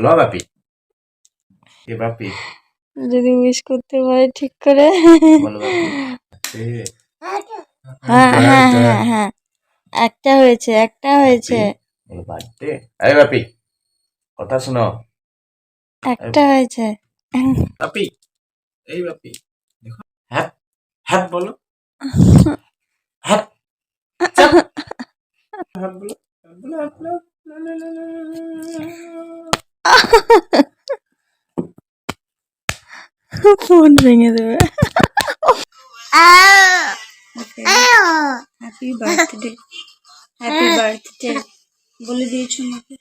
বলো বাপি এ বাপি যদি উইশ করতে পারে ঠিক করে। বলো বাপি হ্যাঁ হ্যাঁ হ্যাঁ হ্যাঁ। একটা হয়েছে একটা হয়েছে। বলো বার্থডে বাপি কথা শোনো। একটা হয়েছে। বাপি এই বাপি। দেখো। হ্যাপ হ্যাপ বলো হ্যাপ চাপ। হ্যাপ বলো হ্যাপ বলো হ্যাপ বলো লা, লা, লা, লা, লা, লা। ফোন ভেঙে দেবে হ্যাপি বার্থডে হ্যাপি বার্থডে বলে দিয়েছ আমাকে।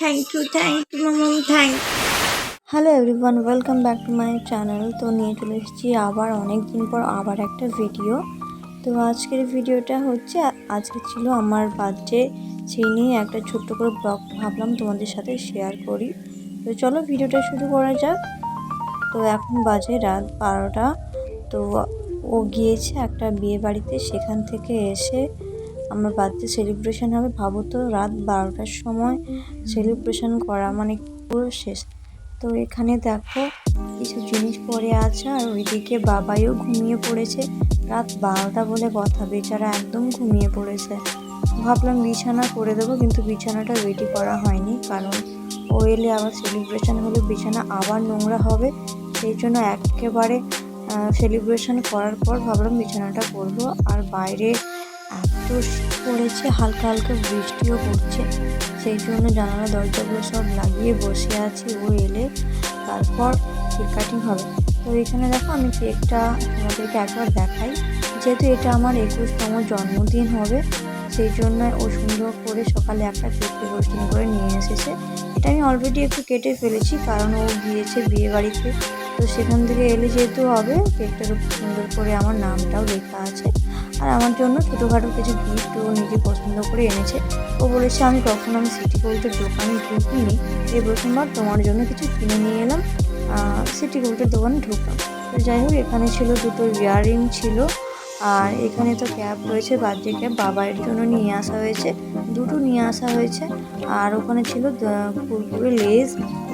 থ্যাংক ইউ থ্যাংক ইউ মামা thank hello everyone welcome back to my channel তো নিয়ে চলে এসেছি আবার অনেক দিন পর আবার একটা ভিডিও তো আজকের ভিডিওটা হচ্ছে আজকে ছিল আমার বার্থডে। সেই নিয়ে একটা ছোট্ট করে ব্লগ ভাবলাম তোমাদের সাথে শেয়ার করি। তো চলো ভিডিওটা শুরু করা যাক। তো এখন বাজে রাত বারোটা। তো ও গিয়েছে একটা বিয়ে বাড়িতে, সেখান থেকে এসে আমার বার্থডে সেলিব্রেশন হবে। ভাবো তো রাত বারোটার সময় সেলিব্রেশন করা মানে পুরো শেষ। তো এখানে দেখো কিছু জিনিস পরে আছে আর ওইদিকে বাবাইও ঘুমিয়ে পড়েছে। রাত বারোটা বলে কথা, বেচারা একদম ঘুমিয়ে পড়েছে। ভাবলাম বিছানা করে দেবো, কিন্তু বিছানাটা রেডি করা হয়নি। কারণ ও এলে আবার সেলিব্রেশন হলে বিছানা আবার নোংরা হবে। সেই জন্য একেবারে সেলিব্রেশন করার পর ভাবলাম বিছানাটা করব। আর বাইরে এত পড়েছে, হালকা হালকা বৃষ্টিও পড়ছে। সেই জন্য জানালা, দরজাগুলো সব লাগিয়ে বসে আছি ও এলে। তারপর কেক কাটিং হবে। তো এখানে দেখো, আমি কেকটা তোমাদেরকে একবার দেখাই। যেহেতু এটা আমার একুশতম জন্মদিন হবে, সেই জন্য ও সুন্দর করে সকালে একটা কেক ডেকোরেশন করে নিয়ে এসেছে। এটা আমি অলরেডি একটু কেটে ফেলেছি, কারণ ও গিয়েছে বিয়ে বাড়িতে সেখান থেকে এলে যেহেতু হবে কেকটার খুব সুন্দর করে আমার নামটাও লেখা আছে। আর আমার জন্য ছোটোখাটো কিছু গিফট ও নিজে পছন্দ করে এনেছে। ও বলেছে, আমি কখনো আমি সিটি গোল্ডের দোকানে ঢুকিনি। এই প্রথমবার তোমার জন্য কিছু কিনে নিয়ে এলাম। সিটি গোল্ডের দোকানে ঢুকলাম। তো যাই হোক, এখানে ছিল দুটো ইয়াররিং ছিল। আর এখানে তো ক্যাব রয়েছে বার্থডে ক্যাপ বাবার জন্য নিয়ে আসা হয়েছে দুটো নিয়ে আসা হয়েছে। আর ওখানে ছিল কুরকুরে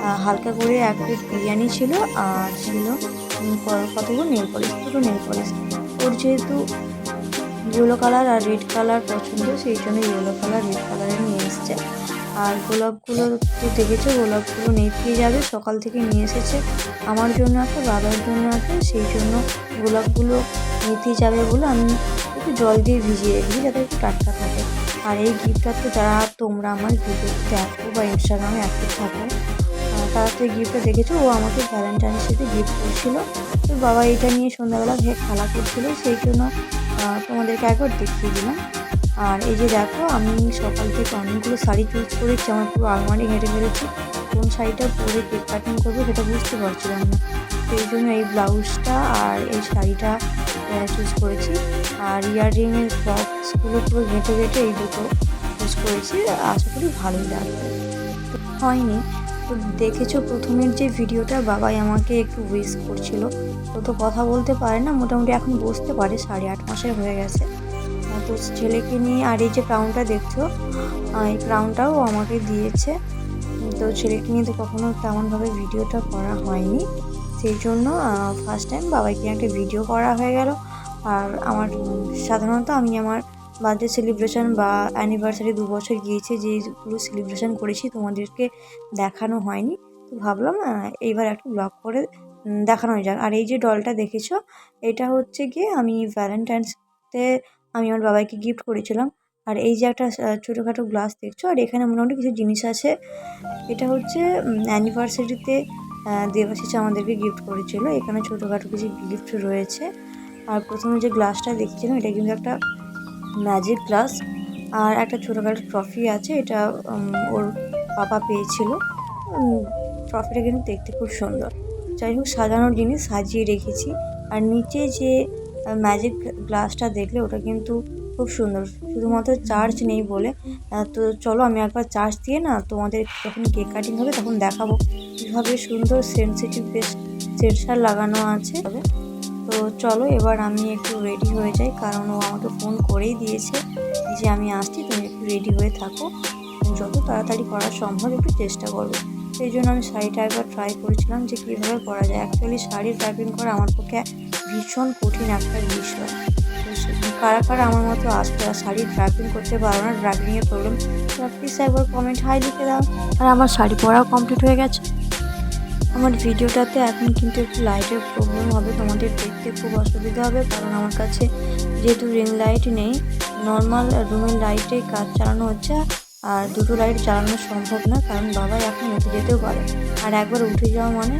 আহ, হালকা করে এক প্লেট বিরিয়ানি ছিল আর ছিল কতগুলো নেল পলিশ দুটো নেল পলিশ। ওর যেহেতু ইয়েলো কালার আর রেড কালার পছন্দ সেই জন্য ইয়েলো কালার রেড কালারে নিয়ে এসছে। আর গোলাপগুলো তো দেখেছ? গোলাপগুলো নেতিয়ে যাবে, সকাল থেকে নিয়ে এসেছে। আমার জন্য একটা বাবার জন্য একটা সেই জন্য গোলাপগুলো নেতিয়ে যাবে বলে আমি একটু জল দিয়ে ভিজিয়ে রেখেছি যাতে একটু টাটকা থাকে। আর এই গিফটটা তো যারা তোমরা আমার ভিডিও দেখো বা ইনস্টাগ্রামে অ্যাক্টিভ থাকো তারা তো এই গিফটটা দেখেছ, ও আমাকে ভ্যালেন্টাইনের সাথে গিফট করছিল। তো বাবা এটা নিয়ে সন্ধ্যাবেলা খেলা করছিল, সেই জন্য তোমাদেরকে একবার দেখিয়ে দিলাম। আর এই যে দেখো, আমি সকাল থেকে অনেকগুলো শাড়ি চুজ করেছি, আমার পুরো আলমারি ঘেঁটে ফেলেছি। কোন শাড়িটা পরে কেক কাটিং করব সেটা বুঝতে পারছিলাম না। সেই জন্য এই ব্লাউজটা আর এই শাড়িটা চুজ করেছি। আর ইয়াররিংয়ের বক্সগুলো পুরো ঘেঁটে ঘেঁটে এই দুটো চুজ করেছি। আশা করি ভালোই লাগবে। তো হয়নি। তো দেখেছ প্রথমের যে ভিডিওটা, বাবাই আমাকে একটু উইস করছিল। ও তো কথা বলতে পারে না, মোটামুটি এখন বসতে পারে, সাড়ে আট মাসের হয়ে গেছে। তো ছেলেকে নিয়ে, আর এই যে ক্রাউনটা দেখছ এই ক্রাউনটাও আমাকে দিয়েছে। তো ছেলেকে নিয়ে তো কখনো তেমনভাবে ভিডিওটা করা হয়নি। সেই জন্য ফার্স্ট টাইম বাবাইকে একটা ভিডিও করা হয়ে গেল। আর আমার, সাধারণত আমি আমার বার্থডে সেলিব্রেশন বা অ্যানিভার্সারি দু বছর গিয়েছে যেগুলো সেলিব্রেশন করেছি, তোমাদেরকে দেখানো হয়নি। তো ভাবলাম এইবার একটা ব্লগ করে দেখানো যাক। আর এই যে ডলটা দেখেছ, এটা হচ্ছে গিয়ে আমি ভ্যালেন্টাইন্সতে আমি আমার বাবাইকে গিফট করেছিলাম। আর এই যে একটা ছোটোখাটো গ্লাস দেখছ, আর এখানে মোটামুটি কিছু জিনিস আছে। এটা হচ্ছে অ্যানিভার্সারিতে দেবাশিস আমাদেরকে গিফট করেছিল। এখানে ছোটোখাটো কিছু গিফট রয়েছে। আর প্রথমে যে গ্লাসটা দেখছিলাম, এটা কিন্তু একটা ম্যাজিক গ্লাস আর একটা ছোটোখাটো ট্রফি আছে, এটা ওর পাপা পেয়েছিল। ট্রফিটা কিন্তু দেখতে খুব সুন্দর। যাই হোক, সাজানোর জিনিস সাজিয়ে রেখেছি। আর নিচে যে ম্যাজিক গ্লাসটা দেখলে ওটা কিন্তু খুব সুন্দর। শুধুমাত্র চার্জ নেই বলে। তো চলো আমি একবার চার্জ দিয়ে না তোমাদের যখন কেক কাটিং হবে তখন দেখাবো কীভাবে সুন্দর সেন্সিটিভ বেশ সেন্সার লাগানো আছে। তো চলো এবার আমি একটু রেডি হয়ে যাই কারণ ও আমাকে ফোন করেই দিয়েছে। যে আমি আসছি, তুমি একটু রেডি হয়ে থাকো। যত তাড়াতাড়ি করা সম্ভব একটু চেষ্টা করবে। সেই জন্য আমি শাড়িটা একবার ট্রাই করেছিলাম যে কীভাবে করা যায়। অ্যাকচুয়ালি শাড়ি ড্রাইভিং করা আমার পক্ষে ভীষণ কঠিন একটা বিষয়। কারা কারা আমার মতো আসতে আর শাড়ি ড্রাইভিং করতে পারো না ড্রাইভিংয়ের প্রবলেম প্লিজ একবার কমেন্ট হাই লিখে দাও। আর আমার শাড়ি পরাও কমপ্লিট হয়ে গেছে। আমার ভিডিওটাতে এখন কিন্তু একটু লাইটের প্রবলেম হবে, তোমাদের দেখতে খুব অসুবিধা হবে। কারণ আমার কাছে যেহেতু রিং লাইট নেই নর্মাল রুমের লাইটেই কাজ চালানো হচ্ছে, আর দুটো লাইট চালানো সম্ভব না, কারণ বাবা এখন উঠে যেতেও পারে। আর একবার উঠে যাওয়া মানে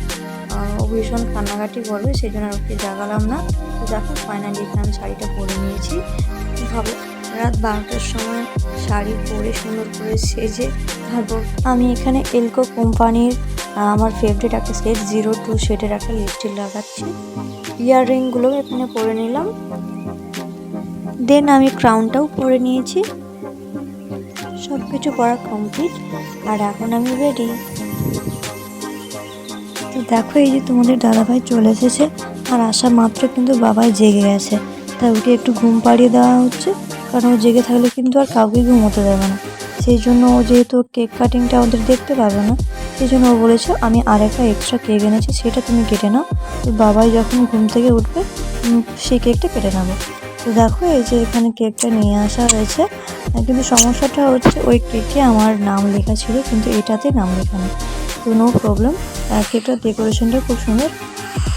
ভীষণ কান্নাকাটি করবে সেই জন্য আর ওকে জাগালাম না। তো দেখো ফাইনালি এখানে আমি শাড়িটা পরে নিয়েছি। ভাবো, রাত বারোটার সময় শাড়ি পরে সুন্দর করে সেজে তারপর আমি এখানে এলকো কোম্পানির আমার ফেভারিট একটা সেট জিরো টু শেডের একটা লিপস্টিক লাগাচ্ছি। ইয়াররিংগুলো এখানে পরে নিলাম। দেন আমি ক্রাউনটাও পরে নিয়েছি। সব কিছু পরা কমপ্লিট আর এখন আমি রেডি তো দেখো এই যে তোমাদের দাদাভাই চলে এসেছে। আর আসা মাত্র কিন্তু বাবাই জেগে গেছে। তাই ওকে একটু ঘুম পাড়িয়ে দেওয়া হচ্ছে। কারণ ও জেগে থাকলে কিন্তু আর কাউকে ঘুমোতে দেবে না। সেই জন্য ও যেহেতু কেক কাটিংটা ওদের দেখতে পাবে না, সেই জন্য ও বলেছে, আমি আরেকটা এক্সট্রা কেক এনেছি, সেটা তুমি কেটে নাও। তো বাবাই যখন ঘুম থেকে উঠবে সেই কেকটা কেটে নেব। তো দেখো এই যে এখানে কেকটা নিয়ে আসা হয়েছে। কিন্তু সমস্যাটা হচ্ছে ওই কেকে আমার নাম লেখা ছিল, কিন্তু এটাতে নাম লেখা নেই। তো নো প্রবলেম কেকটার ডেকোরেশনটা খুব সুন্দর।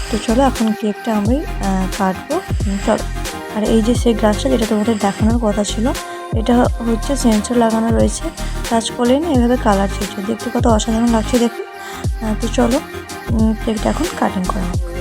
তো চলো এখন কেকটা আমি কাটবো। চলো। আর এই যে সেই গ্লাসটা, যেটা তোমাদের দেখানোর কথা ছিল, এটা হচ্ছে সেন্সর লাগানো রয়েছে। টাচ করলে না এভাবে কালার চলছে দেখতে কত অসাধারণ লাগছে দেখুন তো চলো কেকটা এখন কাটিং করা হোক।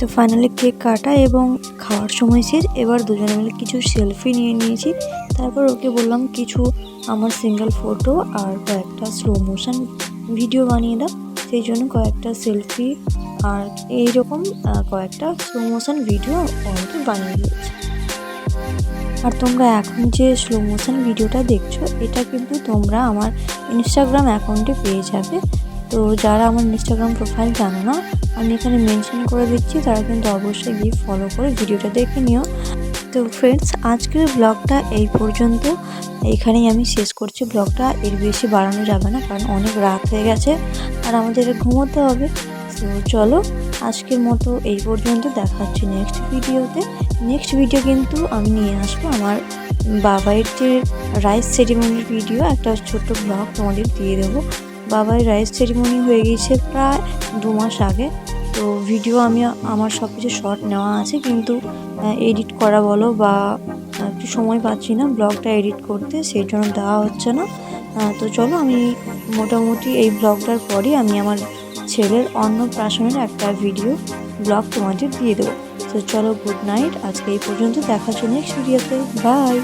তো ফাইনালি কেক কাটা এবং খাওয়ার সময় শেষ। এবার দুজনে মিলে কিছু সেলফি নিয়ে নিয়েছি। তারপর ওকে বললাম, কিছু আমার সিঙ্গেল ফটো আর কয়েকটা স্লো মোশন ভিডিও বানিয়ে দাও। সেই জন্য কয়েকটা সেলফি আর এইরকম কয়েকটা স্লো মোশন ভিডিও আমাকে বানিয়ে দিয়েছে। আর তোমরা এখন যে স্লো মোশন ভিডিওটা দেখছ, এটা কিন্তু তোমরা আমার ইনস্টাগ্রাম অ্যাকাউন্টে পেয়ে যাবে। তো যারা আমার ইনস্টাগ্রাম প্রোফাইল জানো না আমি এখানে মেনশন করে দিচ্ছি, তারা কিন্তু অবশ্যই গিয়ে ফলো করে ভিডিওটা দেখে নিও। তো ফ্রেন্ডস আজকের ব্লগটা এই পর্যন্ত। এখানেই আমি শেষ করছি ব্লগটা এর বেশি বাড়ানো যাবে না, কারণ অনেক রাত হয়ে গেছে, আর আমাদের ঘুমোতে হবে। তো চলো, আজকের মতো এই পর্যন্ত দেখা হচ্ছে নেক্সট ভিডিওতে নেক্সট ভিডিও কিন্তু আমি নিয়ে আসব আমার বাবাইয়ের যে রাইস সেরিমনির ভিডিও একটা ছোট্ট ব্লগ তোমাদের দিয়ে দেবো। বাবার রাইস সেরিমনি হয়ে গিয়েছে প্রায় দু মাস আগে। ভিডিও আমি, আমার সব কিছু শর্ট নেওয়া আছে, কিন্তু এডিট করা বলো বা একটু সময় পাচ্ছি না ব্লগটা এডিট করতে, সেই জন্য দেওয়া হচ্ছে না। তো চলো আমি মোটামুটি এই ব্লগটার পরই আমি আমার ছেলের অন্নপ্রাশনের একটা ভিডিও ব্লগ তোমাদের দিয়ে দেবো। তো চলো গুড নাইট আজকে এই পর্যন্ত, দেখা হচ্ছে নেক্সট বাই